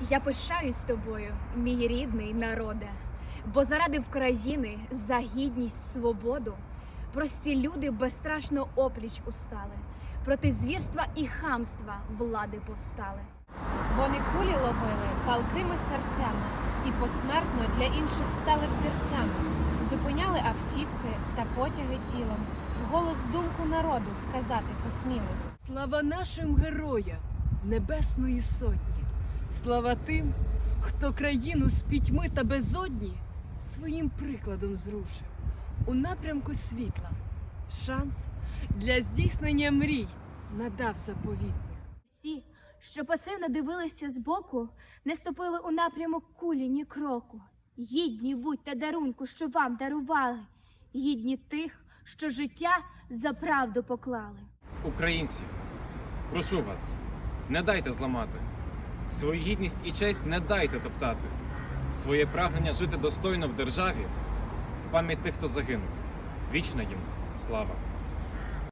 Я пишаюсь тобою, мій рідний народе, бо заради України за гідність, свободу прості люди безстрашно опліч устали, проти звірства і хамства влади повстали. Вони кулі ловили палкими серцями і посмертно для інших стали взірцями. Зупиняли автівки та потяги тілом, вголос думку народу сказати посміли. Слава нашим героям Небесної Сотні! Слава тим, хто країну з пітьми та безодні своїм прикладом зрушив у напрямку світла. Шанс для здійснення мрій надав заповітних. Всі, що пасивно дивилися збоку, не ступили у напрямок кулі ні кроку. Гідні будьте дарунку, що вам дарували, гідні тих, що життя за правду поклали. Українці, прошу вас, не дайте зламати. Свою гідність і честь не дайте топтати. Своє прагнення жити достойно в державі в пам'ять тих, хто загинув. Вічна їм слава.